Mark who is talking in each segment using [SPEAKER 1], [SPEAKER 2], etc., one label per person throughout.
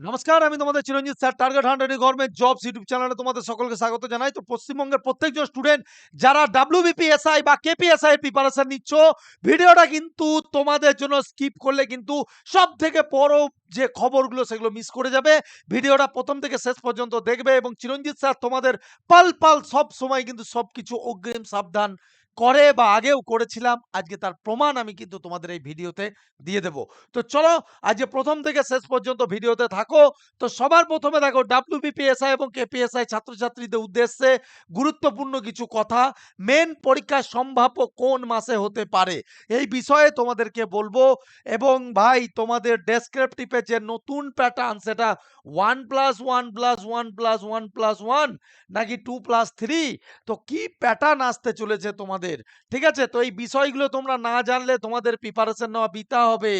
[SPEAKER 1] নমস্কার, আমি তোমাদের Chiranjit sir target hundred government jobs YouTube চ্যানেলে তোমাদের সকলকে স্বাগত জানাই। তো পশ্চিমবঙ্গের প্রত্যেকজন স্টুডেন্ট যারা ডাব্লিউবিপিএসআই বা কেপিএসআই এর প্রিপারেশন নিচ্ছ, ভিডিওটা কিন্তু তোমাদের জন্য স্কিপ করলে কিন্তু সব থেকে বড় যে খবরগুলো সেগুলো মিস করে যাবে। ভিডিওটা প্রথম থেকে শেষ পর্যন্ত দেখবে এবং চিরঞ্জিত স্যার তোমাদের পাল পাল সব সময় কিন্তু সবকিছু অগ্রিম সাবধান করে বা আগেও করেছিলাম, আজকে তার প্রমাণ আমি কিন্তু তোমাদের এই ভিডিওতে দিয়ে দেব। তো চলো, আজকে প্রথম থেকে শেষ পর্যন্ত ভিডিওতে থাকো। তো সবার প্রথমে দেখো ডাব্লিউবিপিএসআই এবং কেপিএসআই ছাত্রছাত্রীদের উদ্দেশ্যে গুরুত্বপূর্ণ কিছু কথা। মেন পরীক্ষা সম্ভাব্য কোন মাসে হতে পারে? এই বিষয়ে তোমাদেরকে বলব এবং ভাই, তোমাদের ডেসক্রিপটিভে যে নতুন প্যাটার্ন সেটা one plus one plus one plus one plus one নাকি টু প্লাস থ্রি তো কি প্যাটার্ন আসতে চলেছে তোমাদের? ঠিক আছে? তো এই বিষয়গুলো তোমরা না জানলে তোমাদের প্রিপারেশন নেওয়া বৃথা হবে।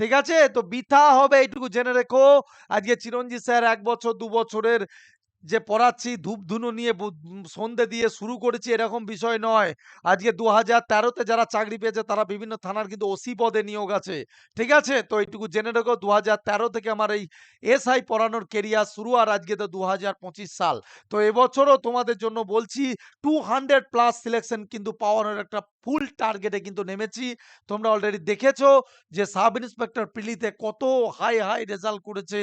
[SPEAKER 1] ঠিক আছে? তো বৃথা হবে এইটুকু জেনে রেখো। আজকে চিরঞ্জিত স্যার এক বছর, দু বছরের যে পড়াচ্ছি ধূপ ধুনো নিয়ে সন্ধে দিয়ে শুরু করেছি, এরকম বিষয় নয়। আজকে দু হাজার তেরোতে যারা চাকরি পেয়েছে, তারা বিভিন্ন থানার কিন্তু ওসি পদে নিয়োগ আছে। ঠিক আছে? তো এইটুকু জেনে রেখো দু হাজার তেরো থেকে আমার এই এসআই পড়ানোর কেরিয়ার শুরু আর আজকে তো দু হাজার পঁচিশ সাল। তো এবছরও তোমাদের জন্য বলছি, টু হান্ড্রেড প্লাস সিলেকশন কিন্তু পাওয়ানোর একটা ফুল টার্গেটে কিন্তু নেমেছি। তোমরা অলরেডি দেখেছ যে সাব ইন্সপেক্টর পিলিতে কত হাই হাই রেজাল্ট করেছে।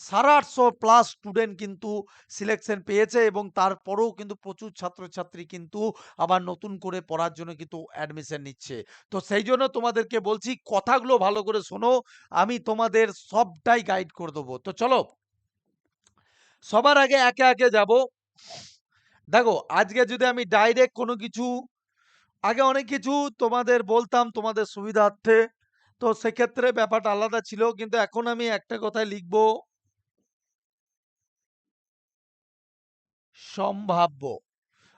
[SPEAKER 1] সাড়ে আটশো প্লাস স্টুডেন্ট কিন্তু সিলেকশন পেয়েছে এবং তারপরেও কিন্তু প্রচুর ছাত্রছাত্রী কিন্তু আবার নতুন করে পড়ার জন্য কিন্তু অ্যাডমিশন নিচ্ছে। তো সেই জন্য তোমাদেরকে বলছি, কথাগুলো ভালো করে শোনো, আমি তোমাদের সবটাই গাইড করে দেবো। তো চলো, সবার আগে একে একে যাব। দেখো, আজকে যদি আমি ডাইরেক্ট কোনো কিছু, আগে অনেক কিছু তোমাদের বলতাম তোমাদের সুবিধার্থে, তো সেক্ষেত্রে ব্যাপারটা আলাদা ছিল, কিন্তু এখন আমি একটা কথাই লিখব। সম্ভাব্য।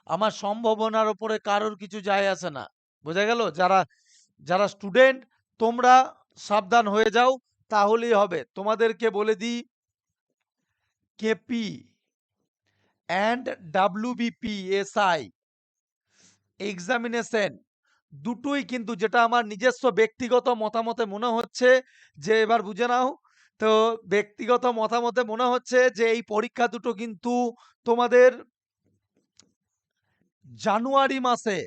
[SPEAKER 1] আমার সম্ভাবনার উপরে কারোর কিছু যায় আসে না। বোঝা গেল? যারা যারা স্টুডেন্ট তোমরা সাবধান হয়ে যাও, তাহলেই হবে। তোমাদেরকে বলে দিই KP and WBP SI examination দুটোই কিন্তু যেটা আমার নিজস্ব ব্যক্তিগত মতামতে মনে হচ্ছে, যে এবার বুঝে নাও তো ব্যক্তিগত মতামতে মনে হচ্ছে যে, এই পরীক্ষা দুটো কিন্তু তোমাদের জানুয়ারি মাসে,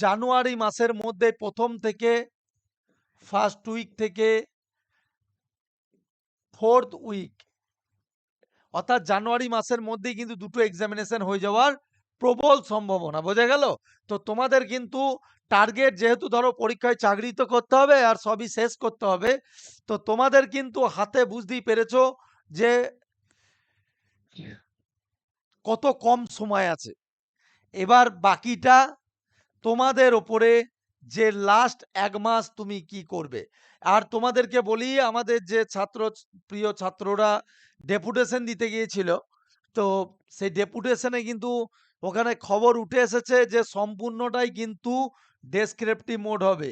[SPEAKER 1] জানুয়ারি মাসের মধ্যে প্রথম থেকে ফার্স্ট উইক থেকে ফোর্থ উইক অর্থাৎ জানুয়ারি মাসের মধ্যেই কিন্তু দুটো এক্সামিনেশন হয়ে যাওয়ার প্রবল সম্ভাবনা, বোঝা গেল? তো তোমাদের কিন্তু টার্গেট যেহেতু ধরো পরীক্ষায় চাকরি তো করতে হবে আর সবই শেষ করতে হবে, তো তোমাদের কিন্তু হাতে বুঝতেই পেরেছ যে কত কম সময় আছে। এবার বাকিটা তোমাদের ওপরে যে লাস্ট এক মাস তুমি কি করবে? আর তোমাদেরকে বলি, আমাদের যে ছাত্র, প্রিয় ছাত্ররা ডেপুটেশন দিতে গিয়েছিল, তো সেই ডেপুটেশনে কিন্তু ওখানে খবর উঠে এসেছে যে সম্পূর্ণটাই কিন্তু ডেসক্রিপটিভ মোড হবে।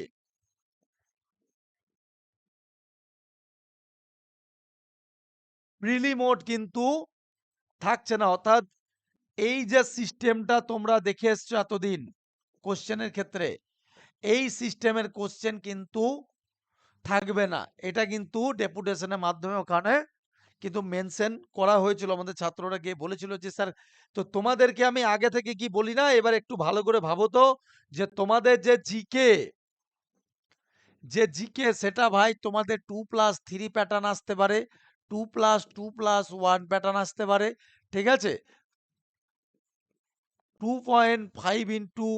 [SPEAKER 1] প্রিলি মোড কিন্তু থাকছে না। অর্থাৎ এই যে সিস্টেমটা তোমরা দেখে এসছো এতদিন কোশ্চেনের ক্ষেত্রে, এই সিস্টেমের কোশ্চেন কিন্তু থাকবে না। এটা কিন্তু ডেপুটেশনের মাধ্যমে ওখানে কিন্তু মেনশন করা হয়েছিল আমাদের ছাত্ররা গিয়ে বলেছিল যে, স্যার, তো তোমাদেরকে আমি আগে থেকে কি বলি না? এবার একটু ভালো করে ভাবো তো যে, তোমাদের যে, জিকে যে, জিকে সেটা ভাই তোমাদের টু প্লাস থ্রি প্যাটার্ন আসতে পারে, two plus two plus one pattern আসতে পারে, ঠিক আছে? টু পয়েন্ট ফাইভ ইন্টু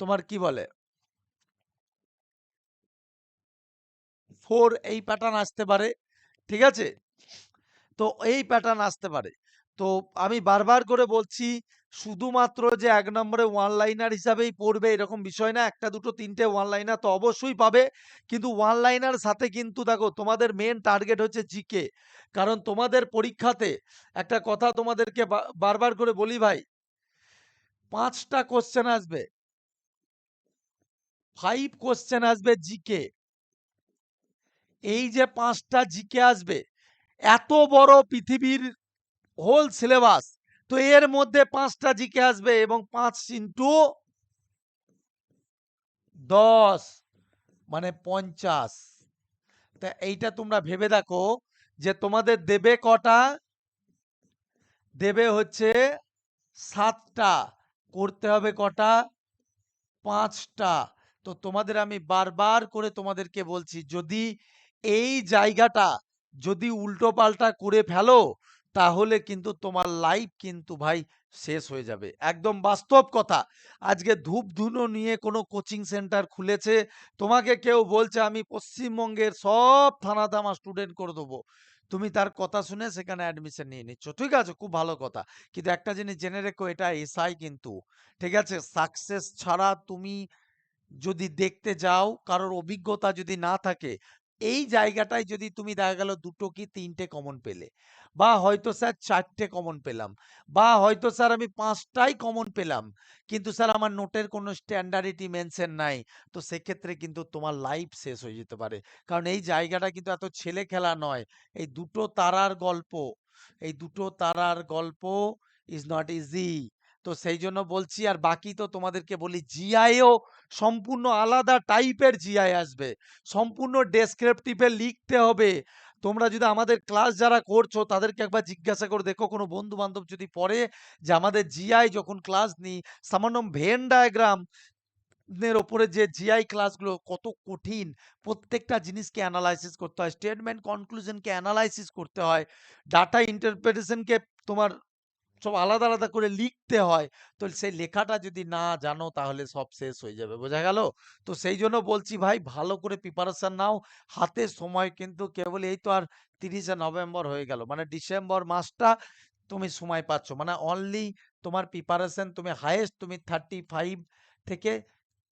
[SPEAKER 1] তোমার কি বলে? ফোর এই প্যাটার্ন আসতে পারে, ঠিক আছে? তো এই প্যাটার্ন আসতে পারে। তো আমি বারবার করে বলছি, শুধুমাত্র যে এক নম্বরে ওয়ান লাইনার হিসাবেই পড়বে এরকম বিষয় না, একটা দুটো তিনটে ওয়ান লাইনার তো অবশ্যই পাবে। কিন্তু ওয়ান লাইনার সাথে কিন্তু দেখো তোমাদের মেন টার্গেট হচ্ছে জিকে কারণ তোমাদের পরীক্ষাতে একটা কথা তোমাদেরকে বারবার করে বলি ভাই, পাঁচটা কোশ্চেন আসবে। ফাইভ কোশ্চেন আসবে জিকে এই যে পাঁচটা জিকে আসবে এত বড় পৃথিবীর হোল সিলেবাস তো এর মধ্যে পাঁচটা জিকে আসবে এবং পাঁচ ইন্টু দশ মানে পঞ্চাশ। তা এইটা তোমরা ভেবে দেখো যে তোমাদের দেবে কটা? দেবে হচ্ছে সাতটা। করতে হবে কটা? পাঁচটা। তো তোমাদের আমি বারবার করে তোমাদেরকে বলছি, যদি এই জায়গাটা যদি উল্টো পাল্টা করে ফেলো, তাহলে কিন্তু তোমার লাইফ কিন্তু ভাই শেষ হয়ে যাবে। একদম বাস্তব কথা। আজকে ধূপ ধুনো নিয়ে কোনো কোচিং সেন্টার খুলেছে, তোমাকে কেউ বলছে, আমি পশ্চিমবঙ্গের সব থানাতে আমার স্টুডেন্ট করে দেবো। তুমি তার কথা শুনে সেখানে অ্যাডমিশন নিয়ে নিচ্ছ। ঠিক আছে, খুব ভালো কথা। কিন্তু একটা জিনিস জেনে রেখো, এটা এসআই কিন্তু। ঠিক আছে সাকসেস ছাড়া তুমি যদি দেখতে যাও, কারোর অভিজ্ঞতা যদি না থাকে এই জায়গাটায় যদি তুমি দেখা গেল দুটো কি তিনটে কমন পেলে, বা হয়তো স্যার চারটে কমন পেলাম, বা হয়তো স্যার আমি পাঁচটাই কমন পেলাম, কিন্তু স্যার আমার নোটের কোনো স্ট্যান্ডার্ডিটি মেনশন নাই, তো সেক্ষেত্রে কিন্তু তোমার লাইফ শেষ হয়ে যেতে পারে। কারণ এই জায়গাটা কিন্তু এত ছেলে খেলা নয়। এই দুটো তারার গল্প, এই দুটো তারার গল্প ইজ নট ইজি তো সেই জন্য বলছি, আর বাকি তো তোমাদেরকে বলি জিআইও সম্পূর্ণ আলাদা টাইপের জিআই আসবে। সম্পূর্ণ ডেসক্রিপটিভে লিখতে হবে। তোমরা যদি আমাদের ক্লাস যারা করছ, তাদেরকে একবার জিজ্ঞাসা করে। দেখো, কোনো বন্ধু বান্ধব যদি পড়ে যে, আমাদের জিআই যখন ক্লাস নিই সামান্য ভেন ডায়াগ্রাম এর ওপরে যে জিআই ক্লাসগুলো কত কঠিন, প্রত্যেকটা জিনিসকে অ্যানালাইসিস করতে হয়। স্টেটমেন্ট কনক্লুশনকে অ্যানালাইসিস করতে হয়। ডাটা ইন্টারপ্রিটেশনকে তোমার সব আলাদা আলাদা করে লিখতে হয়। তো সেই লেখাটা যদি না জানো, তাহলে সব শেষ হয়ে যাবে। বোঝা গেল? তো সেই জন্য বলছি, ভাই, ভালো করে প্রিপারেশন নাও। হাতে সময় কিন্তু কেবল এই তো আর তিরিশে নভেম্বর হয়ে গেল। মানে ডিসেম্বর মাসটা তুমি সময় পাচ্ছ। মানে অনলি তোমার প্রিপারেশন তুমি হায়েস্ট তুমি থার্টি ফাইভ থেকে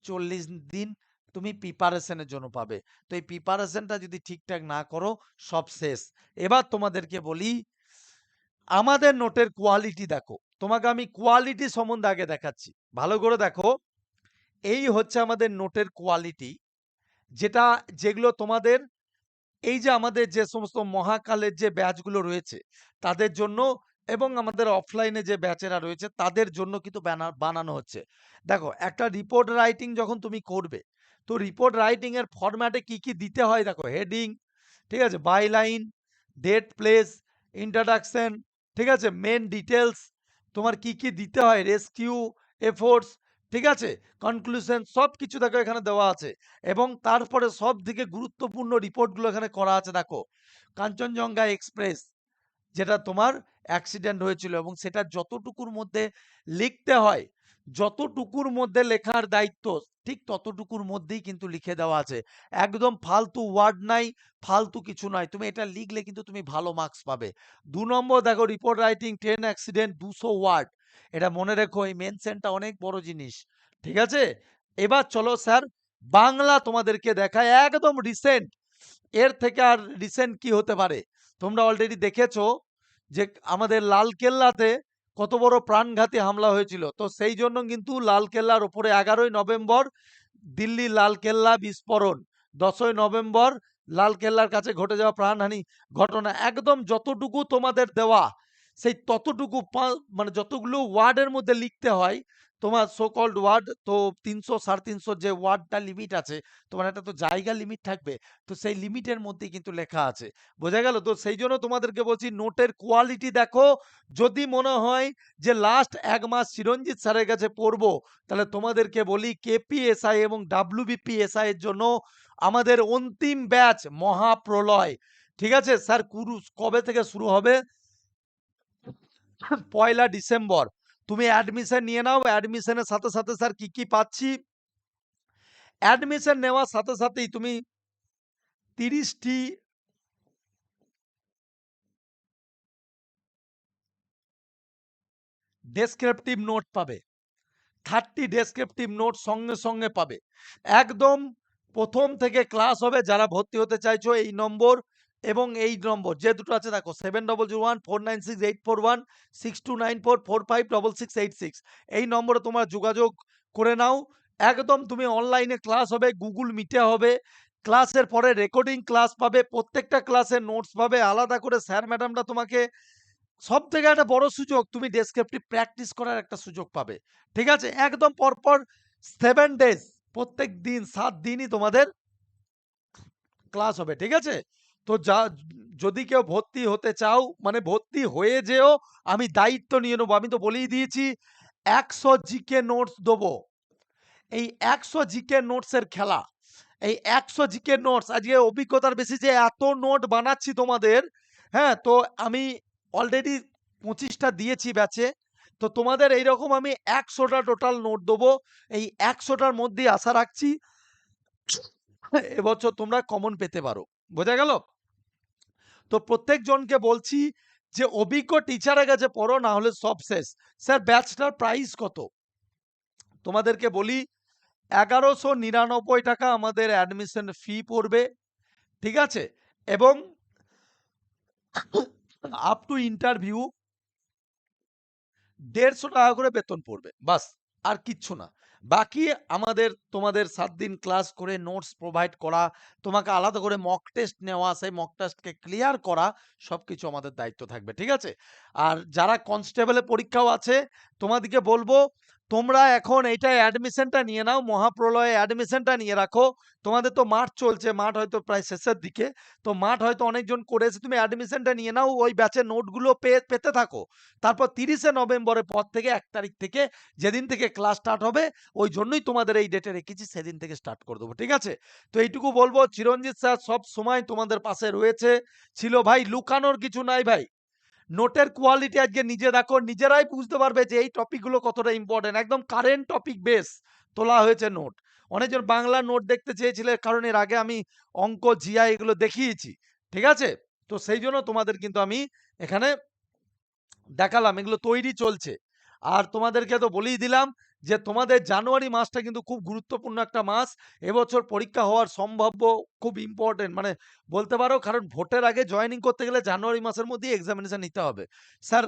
[SPEAKER 1] চল্লিশ দিন তুমি প্রিপারেশনের জন্য পাবে। তো এই প্রিপারেশনটা যদি ঠিকঠাক না করো, সব শেষ। এবার তোমাদেরকে বলি আমাদের নোটের কোয়ালিটি দেখো। তোমাকে আমি কোয়ালিটি সম্বন্ধে আগে দেখাচ্ছি। ভালো করে দেখো। এই হচ্ছে আমাদের নোটের কোয়ালিটি যেটা, যেগুলো তোমাদের, এই যে আমাদের যে সমস্ত মহাকালের যে ব্যাচগুলো রয়েছে, তাদের জন্য এবং আমাদের অফলাইনে যে ব্যাচেরা রয়েছে, তাদের জন্য কিন্তু বানানো হচ্ছে। দেখো, একটা রিপোর্ট রাইটিং যখন তুমি করবে, তো রিপোর্ট রাইটিংয়ের ফরম্যাটে কি কি দিতে হয়? দেখো হেডিং ঠিক আছে? By line date place introduction ঠিক আছে? মেন ডিটেলস তোমার কি কি দিতে হয়? রেস্কিউ এফোর্টস ঠিক আছে? কনক্লুশন সব কিছু দেখো এখানে দেওয়া আছে। এবং তারপরে সব থেকে গুরুত্বপূর্ণ রিপোর্টগুলো এখানে করা আছে দেখো। কাঞ্চনজঙ্ঘা এক্সপ্রেস যেটা তোমার অ্যাক্সিডেন্ট হয়েছিল এবং সেটা যতটুকুর মধ্যে লিখতে হয় যতটুকুর মধ্যে লেখার দায়িত্ব, ঠিক ততটুকুর মধ্যেই কিন্তু লিখে দেওয়া আছে। একদম ফালতু ওয়ার্ড নাই, ফালতু কিছু নয় তুমি এটা লিখলে কিন্তু তুমি ভালো মার্কস পাবে। দু নম্বর দেখো রিপোর্ট রাইটিং ট্রেন অ্যাক্সিডেন্ট দুশো ওয়ার্ড। এটা মনে রেখো, এই মেনশনটা অনেক বড় জিনিস। ঠিক আছে? এবার চলো স্যার বাংলা তোমাদেরকে দেখায় একদম রিসেন্ট এর থেকে আর রিসেন্ট কি হতে পারে? তোমরা অলরেডি দেখেছ যে আমাদের লালকেল্লাতে কত বড় প্রাণঘাতী হামলা হয়েছিল। তো সেই জন্য কিন্তু লালকেল্লার ওপরে এগারোই নভেম্বর দিল্লি লালকেল্লা বিস্ফোরণ, দশই নভেম্বর লালকেল্লার কাছে ঘটে যাওয়া প্রাণহানি ঘটনা। একদম যতটুকু তোমাদের দেওয়া, সেই ততটুকু মানে যতগুলো ওয়ার্ডের মধ্যে লিখতে হয় তোমার সো কল্ড ওয়ার্ড তো তিনশো সাড়ে তিনশো যে ওয়ার্ডটা লিমিট আছে, তোমার একটা তো জায়গা লিমিট থাকবে, তো সেই লিমিটের মধ্যেই কিন্তু লেখা আছে। বোঝা গেল তো? সেই জন্য তোমাদেরকে বলছি নোটের কোয়ালিটি দেখো। যদি মনে হয় যে লাস্ট এক মাস চিরঞ্জিত স্যারের কাছে পড়ব, তাহলে তোমাদেরকে বলি কেপিএসআই এবং ডাব্লিউবিপিএসআই এর জন্য আমাদের অন্তিম ব্যাচ মহাপ্রলয়। ঠিক আছে? স্যার, কুরু, কবে থেকে শুরু হবে? পয়লা ডিসেম্বর। তুমি অ্যাডমিশন নিয়ে নাও অ্যাডমিশনের সাথে সাথে স্যার কি কি পাচ্ছি? অ্যাডমিশন নেওয়ার সাথে সাথেই তুমি তিরিশটি ডেসক্রিপটিভ নোট পাবে। থার্টি ডেসক্রিপটিভ নোট সঙ্গে সঙ্গে পাবে। একদম প্রথম থেকে ক্লাস হবে, যারা ভর্তি হতে চাইছো, এই নম্বর এবং এই নম্বর যে দুটো আছে দেখো seven double zero one four nine six eight four one six two nine four four five double six eight six এই নম্বরে তোমরা যোগাযোগ করে নাও। একদম তুমি অনলাইনে ক্লাস হবে গুগল মিটে হবে। ক্লাসের পরে রেকর্ডিং ক্লাস পাবে, প্রত্যেকটা ক্লাসের নোটস পাবে। আলাদা করে স্যার ম্যাডামরা তোমাকে সব থেকে একটা বড় সুযোগ, তুমি ডেসক্রিপটিভ প্র্যাকটিস করার একটা সুযোগ পাবে। ঠিক আছে? একদম পরপর সেভেন ডেজ প্রত্যেক দিন, সাত দিনই তোমাদের ক্লাস হবে। ঠিক আছে? তো যা, যদি কেউ ভর্তি হতে চাও মানে ভর্তি হয়ে যেও, আমি দায়িত্ব নিয়ে নেব। আমি তো বলেই দিয়েছি, একশো জিকে নোটস দেবো। এই একশো জিকে নোটসের খেলা, এই একশো জিকে নোটস, আজকে অভিজ্ঞতার বেশি যে এত নোট বানাচ্ছি তোমাদের হ্যাঁ তো আমি অলরেডি পঁচিশটা দিয়েছি ব্যাচে, তো তোমাদের এইরকম আমি একশোটা টোটাল নোট দেবো। এই একশোটার মধ্যে আশা রাখছি এবছর তোমরা কমন পেতে পারো। বোঝা গেল? তো প্রত্যেকজনকে বলছি যে, অভিজ্ঞ টিচারের কাছে পড়ো, না হলে সব শেষ। স্যার, ব্যাচটার প্রাইস কত? তোমাদেরকে বলি, এগারোশো নিরানব্বই টাকা আমাদের অ্যাডমিশন ফি পড়বে, ঠিক আছে? এবং আপ টু ইন্টারভিউ দেড়শো টাকা করে বেতন পড়বে, বাস, আর কিচ্ছু না। বাকি আমাদের, তোমাদের সাত দিন ক্লাস করে নোটস প্রোভাইড করা, তোমাকে আলাদা করে মক টেস্ট নেওয়া, সেই মক টেস্টকে ক্লিয়ার করা সব কিছু আমাদের দায়িত্ব থাকবে, ঠিক আছে? আর যারা কনস্টেবলের পরীক্ষাও আছে, তোমাদেরকে বলব তোমরা এখন এইটা অ্যাডমিশনটা নিয়ে নাও, মহাপ্রলয়ে অ্যাডমিশনটা নিয়ে রাখো। তোমাদের তো মাঠ চলছে, মাঠ হয়তো প্রায় শেষের দিকে। তো মাঠ হয়তো অনেকজন করেছে, তুমি অ্যাডমিশনটা নিয়ে নাও, ওই ব্যাচের নোটগুলো পেয়ে পেতে থাকো। তারপর তিরিশে নভেম্বরের পর থেকে, এক তারিখ থেকে, যেদিন থেকে ক্লাস স্টার্ট হবে, ওই জন্যই তোমাদের এই ডেটে রেখেছি, সেদিন থেকে স্টার্ট করে দেবো, ঠিক আছে? তো এইটুকু বলব, চিরঞ্জিত স্যার সব সময় তোমাদের পাশে রয়েছে। ছিল ভাই, লুকানোর কিছু নাই ভাই। নোটের কোয়ালিটি আজকে নিজে দেখো, নিজেরাই বুঝতে পারবে যে এই টপিকগুলো কতটা ইম্পর্টেন্ট একদম কারেন্ট টপিক বেস তোলা হয়েছে নোট অনেকজন বাংলা নোট দেখতে চেয়েছিল কারণ এর আগে আমি অঙ্ক জিয়া এগুলো দেখিয়েছি। ঠিক আছে? তো সেই জন্য তোমাদের কিন্তু আমি এখানে দেখালাম, এগুলো তৈরি চলছে। আর তোমাদেরকে তো বলেই দিলাম যে তোমাদের জানুয়ারি মাসটা কিন্তু খুব গুরুত্বপূর্ণ একটা মাস। এবছর পরীক্ষা হওয়ার সম্ভাব্য খুব ইম্পর্টেন্ট মানে বলতে পারো কারণ ভোটের আগে জয়েনিং করতে গেলে জানুয়ারি মাসের মধ্যেই এক্সামিনেশান নিতে হবে। স্যার